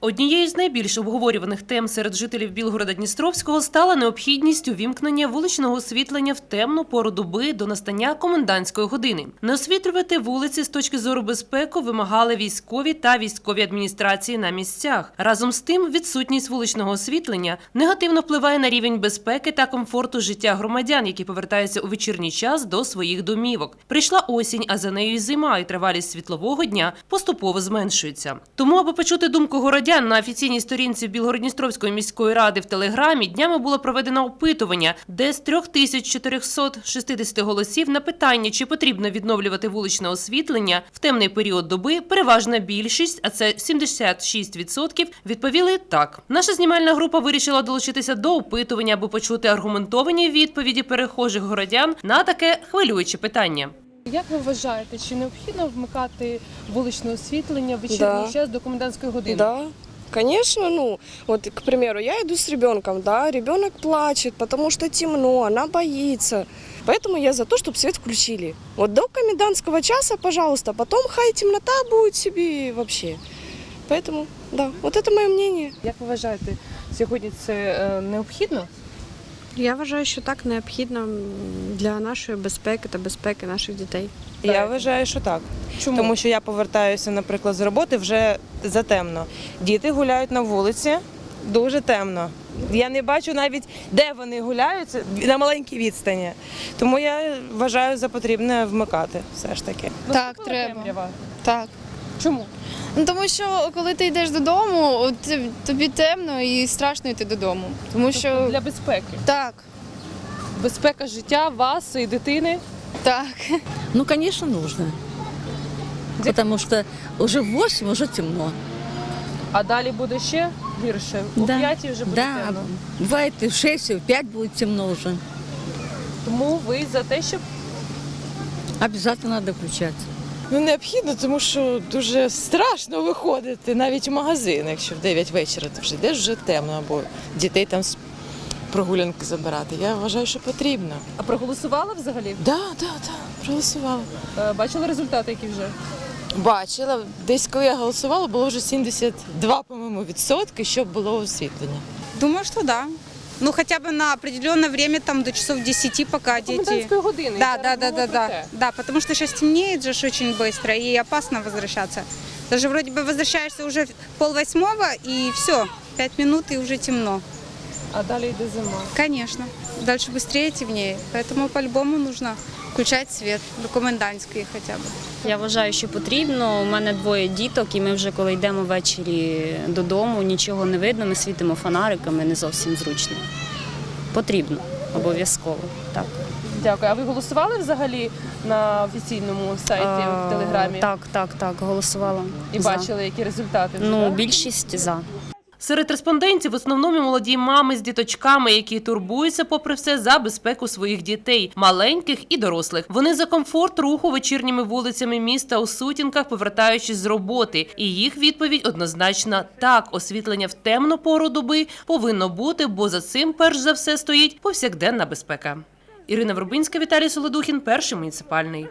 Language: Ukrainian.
Однією з найбільш обговорюваних тем серед жителів Білгорода Дністровського стала необхідність увімкнення вуличного освітлення в темну пору доби до настання комендантської години. Не освітлювати вулиці з точки зору безпеки вимагали військові та військові адміністрації на місцях. Разом з тим, відсутність вуличного освітлення негативно впливає на рівень безпеки та комфорту життя громадян, які повертаються у вечірній час до своїх домівок. Прийшла осінь, а за нею й зима, і тривалість світлового дня поступово зменшується. Тому, аби почути думку городян, на офіційній сторінці Білгородністровської міської ради в телеграмі днями було проведено опитування, де з 3460 голосів на питання, чи потрібно відновлювати вуличне освітлення в темний період доби, переважна більшість, а це 76%, відповіли так. Наша знімальна група вирішила долучитися до опитування, аби почути аргументовані відповіді перехожих городян на таке хвилююче питання. Як ви вважаєте, чи необхідно вмикати вуличне освітлення в вечірній Да. час до комендантської години? Да, конечно, ну, вот, к примеру, я иду с ребенком, да, ребенок плачет, потому что темно, она боится. Поэтому я за то, чтобы свет включили. Вот до комендантского часа, пожалуйста, потом хай темнота будет себе и вообще. Поэтому, да, вот это мое мнение. Як ви вважаєте, сьогодні це е, необхідно? Я вважаю, що так необхідно м, для нашої безпеки та безпеки наших дітей. Я вважаю, що так. Чому? Тому що я повертаюся, наприклад, з роботи вже затемно. Діти гуляють на вулиці дуже темно. Я не бачу навіть, де вони гуляють на маленькій відстані. Тому я вважаю за потрібне вмикати все ж таки. Так, Наступила треба. темрява? Так. Чому? Ну тому що коли ти йдеш додому, от, тобі темно і страшно йти додому. Тому що Для безпеки. так, Безпека життя вас і дитини. так. Ну, конечно, нужно. Потому что уже в 8 уже темно. А далі буде ще гірше. О Да. п'ятій вже буде Да, темно. бывает и в 6, и в 5 будет темно уже. Тому ви за те, щоб Обязательно надо включать. Ну, необхідно, тому що дуже страшно виходити навіть в магазин, якщо в 9 вечора ти вже йдеш вже темно, або дітей там з прогулянки забирати. Я вважаю, що потрібно. а проголосували взагалі? Да, да, да, проголосувала. Е, Бачили результати, які вже? Бачила, десь коли я голосувала, було вже 72, по-моєму, відсотки, щоб було освітлення. Думаю, что да. Ну, хотя бы на определенное время, там, до часов 10, пока дети... Комендантської години. Да, Я да, да, говорю да, про да. те. Да, потому что сейчас темнеет же ж очень быстро, и опасно возвращаться. Даже вроде бы возвращаешься уже в полвосьмого, и все, пять минут, и уже темно. А далі йде зима. Конечно. Дальше быстрее темнее. Поэтому по-любому нужно включать свет, до комендантской хотя бы. Я вважаю, що потрібно. У мене двоє діток, і ми вже коли йдемо ввечері додому, нічого не видно, ми світимо фонариками, не зовсім зручно. Потрібно, обов'язково. Так. Дякую. А ви голосували взагалі на офіційному сайті в телеграмі? Так, так, так, голосувала. І за. бачили, які результати? Ну, більшість за. Серед респондентів в основному молоді мами з діточками, які турбуються, попри все, за безпеку своїх дітей, маленьких і дорослих. Вони за комфорт руху вечірніми вулицями міста у сутінках, повертаючись з роботи. І їх відповідь однозначна так. Освітлення в темну пору доби повинно бути, бо за цим перш за все стоїть повсякденна безпека. Ірина Вербинська, Віталій Солодухін, перший муніципальний.